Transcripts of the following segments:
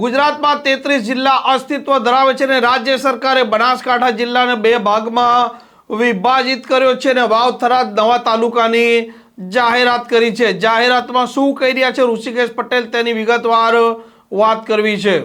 ગુજરાતમાં તેત્રીસ જિલ્લા અસ્તિત્વ ધરાવે છે અને રાજ્ય સરકારે બનાસકાંઠા જિલ્લાને બે ભાગમાં વિભાજિત કર્યો છે અને વાવ થરાદ નવા તાલુકાની જાહેરાત કરી છે. જાહેરાતમાં શું કહી રહ્યા છે? ઋષિકેશ પટેલ તેની વિગતવાર વાત કરવી છે.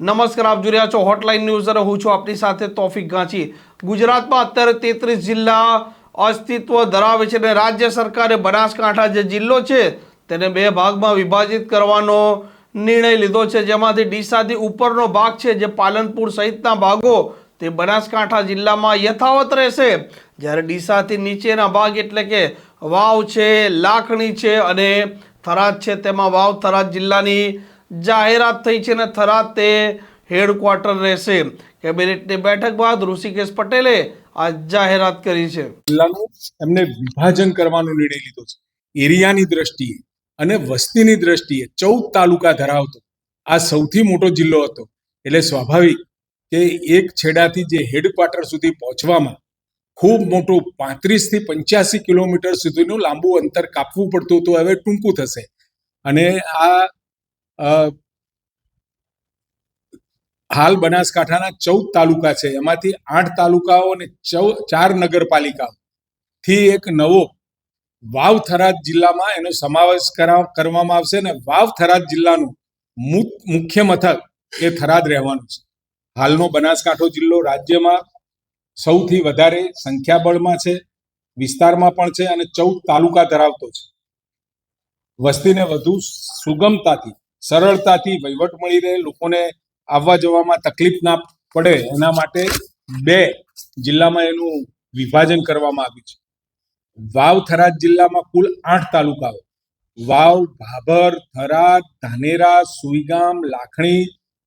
નમસ્કાર, આપ જોઈ રહ્યા છો હોટલાઇન ન્યૂઝ અને હું છું આપની સાથે તોફિક ગાંચી. ગુજરાતમાં અત્યારે તેત્રીસ જિલ્લા અસ્તિત્વ ધરાવે છે અને રાજ્ય સરકારે બનાસકાંઠા જે જિલ્લો છે, તેને બે ભાગમાં વિભાજિત કરવાનો નિર્ણય લીધો છે. જેમાંથી ડીસાથી ઉપરનો ભાગ છે, જે પાલનપુર સહિતના ભાગો, તે બનાસકાંઠા જિલ્લામાં યથાવત રહેશે. જ્યારે ડીસાથી નીચેના ભાગ એટલે કે વાવ છે, લાખણી છે અને થરાદ છે, તેમાં વાવ થરાદ જિલ્લાની જાહેરાત થઈ છે અને થરાદ તે હેડક્વાર્ટર રહેશે. કેબિનેટની બેઠક બાદ ઋષિકેશ પટેલે આ જાહેરાત કરી છે. જિલ્લાનું એમને વિભાજન કરવાનો નિર્ણય લીધો છે. એરિયાની દ્રષ્ટિએ અને વસ્તીની દ્રષ્ટિએ ચૌદ તાલુકા ધરાવતો આ સૌથી મોટો જિલ્લો હતો. એટલે સ્વાભાવિક કે એક છેડાથી જે હેડક્વાર્ટર સુધી પહોંચવામાં ખૂબ મોટું પાંત્રીસથી પંચ્યાસી કિલોમીટર સુધીનું લાંબુ અંતર કાપવું પડતું હતું. હવે ટૂંકું થશે. અને આ હાલ બનાસકાંઠાના ચૌદ તાલુકા છે. એમાંથી આઠ તાલુકાઓ અને ચૌ, ચાર નગરપાલિકાઓ થી એક નવો વાવ થરાદ જિલ્લામાં એનો સમાવેશ કરા- કરવામાં આવશે અને વાવ થરાદ જિલ્લાનું મુખ્ય મથક એ થરાદ રહેવાનું છે. હાલનો બનાસકાંઠો જિલ્લો રાજ્યમાં સૌથી વધારે સંખ્યાબળમાં છે, વિસ્તારમાં પણ છે અને ચૌદ તાલુકા ધરાવતો છે. વસ્તીને વધુ સુગમતાથી, સરળતાથી વહીવટ મળી રહે, લોકોને આવવા જવામાં તકલીફ ના પડે એના માટે બે જિલ્લામાં એનું વિભાજન કરવામાં આવ્યું છે. વાવ થરાદ જિલ્લામાં કુલ આઠ તાલુકાઓ. વાવ, ભાભર, થરાદ, ધાનેરા, સુઈગામ, લાખણી,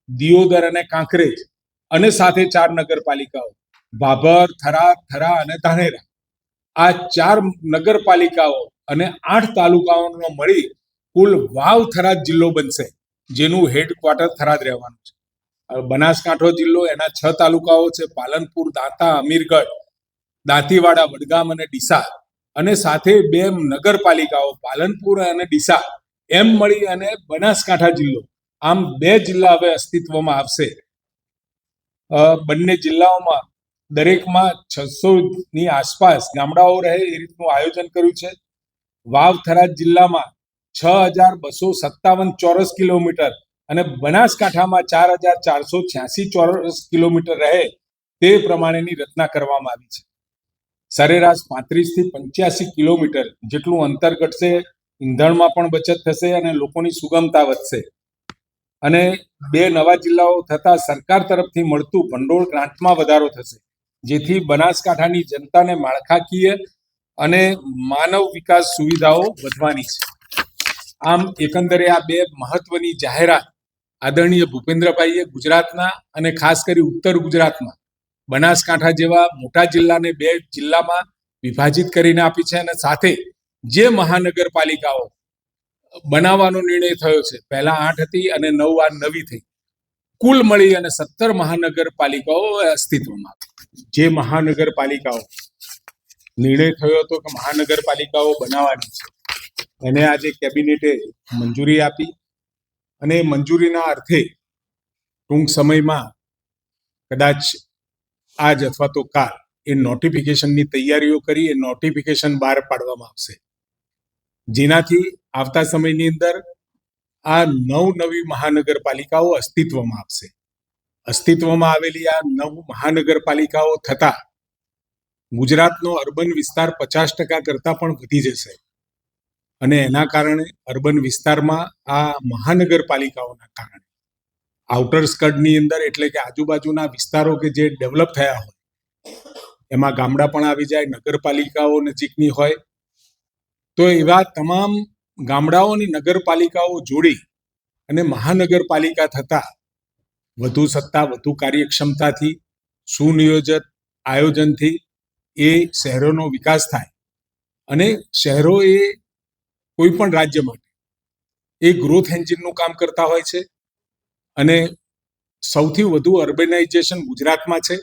દિયોદર અને કાંકરેજ અને સાથે ચાર નગરપાલિકાઓ. ભાભર, થરાદ, થરા અને ધાનેરા. આ ચાર નગરપાલિકાઓ અને આઠ તાલુકાઓનો મળી કુલ વાવ થરાદ જિલ્લો બનશે, જેનું હેડક્વાર્ટર થરાદ રહેવાનું છે. બનાસકાંઠો જિલ્લો, એના છ તાલુકાઓ છે, પાલનપુર, દાંતા, અમીરગઢ, દાંતીવાડા, વડગામ અને ડીસા. અને સાથે બે નગરપાલિકાઓ, પાલનપુર અને ડીસા. એમ મળી અને બનાસકાંઠા જિલ્લો. આમ બે જિલ્લા હવે અસ્તિત્વમાં આવશે. બંને જિલ્લાઓમાં દરેકમાં છસો ની આસપાસ ગામડાઓ રહે એ રીતનું આયોજન કર્યું છે. વાવ થરાદ જિલ્લામાં છ હજાર બસો સત્તાવન ચોરસ કિલોમીટર અને બનાસકાંઠામાં ચાર હજાર ચારસો છ્યાસી ચોરસ કિલોમીટર રહે તે પ્રમાણેની રચના કરવામાં આવી છે. સરેરાશ પાંત્રીસથી પંચ્યાસી કિલોમીટર જેટલું અંતર ઘટશે, ઈંધણમાં પણ બચત થશે અને લોકોની સુગમતા વધશે. અને બે નવા જિલ્લાઓ થતા સરકાર તરફથી મળતું ભંડોળ ગ્રાન્ટમાં વધારો થશે, જેથી બનાસકાંઠાની જનતાને માળખાકીય અને માનવ વિકાસ સુવિધાઓ વધવાની છે. આમ એકંદરે આ બે મહત્વની જાહેરાત આદરણીય ભૂપેન્દ્રભાઈએ ગુજરાતના અને ખાસ કરી ઉત્તર ગુજરાતમાં બનાસકાંઠા જેવા મોટા જિલ્લાને બે જિલ્લામાં વિભાજિત કરીને આપી છે અને સાથે જે મહાનગરપાલિકાઓ બનાવવાનો નિર્ણય થયો છે, પહેલા આઠ હતી અને નવ આ નવી થઈ. કુલ મળી અને સત્તર મહાનગરપાલિકાઓ અસ્તિત્વમાં. જે મહાનગરપાલિકાઓ નિર્ણય થયો હતો કે મહાનગરપાલિકાઓ બનાવવાની છે, એને આજે કેબિનેટે મંજૂરી આપી. અને મંજૂરીના અર્થે ટૂંક સમયમાં કદાચ આજ અથવા તો કાલ એ નોટિફિકેશનની તૈયારીઓ કરી, એ નોટિફિકેશન બહાર પાડવામાં આવશે. જેનાથી આવતા સમયની અંદર આ નવ નવી મહાનગરપાલિકાઓ અસ્તિત્વમાં આવશે. અસ્તિત્વમાં આવેલી આ નવ મહાનગરપાલિકાઓ થતા ગુજરાતનો અર્બન વિસ્તાર પચાસ ટકા કરતાં પણ વધી જશે. અને એના કારણે અર્બન વિસ્તારમાં આ મહાનગરપાલિકાઓના કારણે. આઉટર સ્કડની અંદર એટલે કે આજુબાજુના વિસ્તારો કે જે ડેવલપ થયા હોય, એમાં ગામડા પણ આવી જાય, નગરપાલિકાઓ નજીકની હોય, તો એવા તમામ ગામડાઓની નગરપાલિકાઓ જોડી અને મહાનગરપાલિકા થતા વધુ સત્તા, વધુ કાર્યક્ષમતાથી, સુનિયોજિત આયોજનથી એ શહેરોનો વિકાસ થાય. અને શહેરો એ કોઈ પણ રાજ્ય માટે. એ ગ્રોથ એન્જિનનું કામ કરતા હોય છે. અને સૌથી વધુ અર્બેનાઇઝેશન ગુજરાતમાં છે.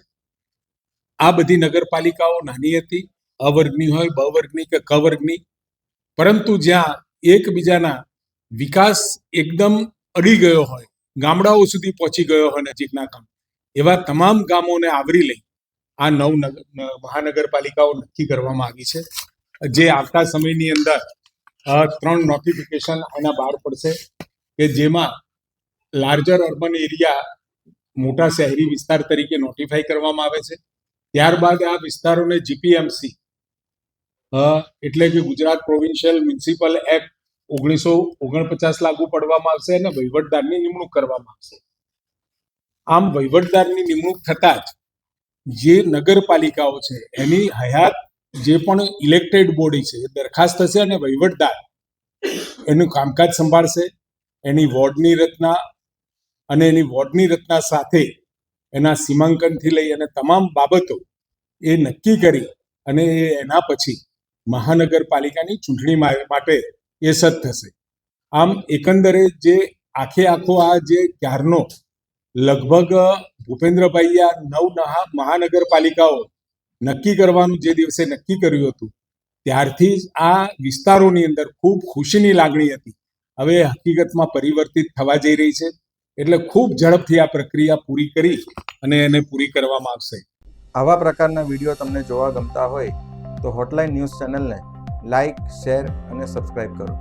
આ બધી નગરપાલિકાઓ નાની હતી અ વર્ગની હોય બ વર્ગની કે કવર્ગની. પરંતુ જ્યાં એકબીજાના વિકાસ એકદમ અડી ગયો હોય, ગામડાઓ સુધી પહોંચી ગયો હોય નજીકના કામ એવા તમામ ગામોને આવરી લઈ આ નવ નગર મહાનગરપાલિકાઓ નક્કી કરવામાં આવી છે. જે આવતા સમયની અંદર ત્રણ નોટિફિકેશન એના બહાર પડશે કે જેમાં લાર્જર અર્બન એરિયા મોટા શહેરી વિસ્તાર તરીકે નોટિફાઈ કરવામાં આવે છે. ત્યારબાદ આ વિસ્તારોને જીપીએમસી એટલે કે ગુજરાત પ્રોવિન્શિયલ મ્યુનિસિપલ એક્ટ ઓગણીસો ઓગણપચાસ લાગુ પડવામાં આવશે અને વહીવટદારની નિમણૂક કરવામાં આવશે. આમ વહીવટદારની નિમણૂક થતા જ જે નગરપાલિકાઓ છે એની હયાત જે પણ ઇલેક્ટેડ બોડી છે દરખાસ્ત થશે અને વહીવટદાર એનું કામકાજ સંભાળશે. એની વોર્ડની રચના અને એની વોર્ડની રચના સાથે એના સીમાંકનથી લઈ અને તમામ બાબતો એ નક્કી કરી અને એના પછી મહાનગરપાલિકાની ચૂંટણી માટે એ સદ થશે. આમ એકંદરે જે આખે આખો આ જે ક્યારનો લગભગ ભૂપેન્દ્રભાઈ આ નવ મહાનગરપાલિકાઓ નક્કી કરવાનું જે દિવસે નક્કી કર્યું હતું, ત્યારથી જ આ વિસ્તારોની અંદર ખૂબ ખુશીની લાગણી હતી. હવે હકીકતમાં પરિવર્તિત થવા જઈ રહી છે, એટલે ખૂબ ઝડપથી આ પ્રક્રિયા પૂરી કરી અને એને પૂરી કરવામાં આવશે. આવા પ્રકારના વીડિયો તમને જોવા ગમતા હોય તો હોટલાઇન ન્યૂઝ ચેનલને લાઇક શેર અને સબસ્ક્રાઇબ કરો.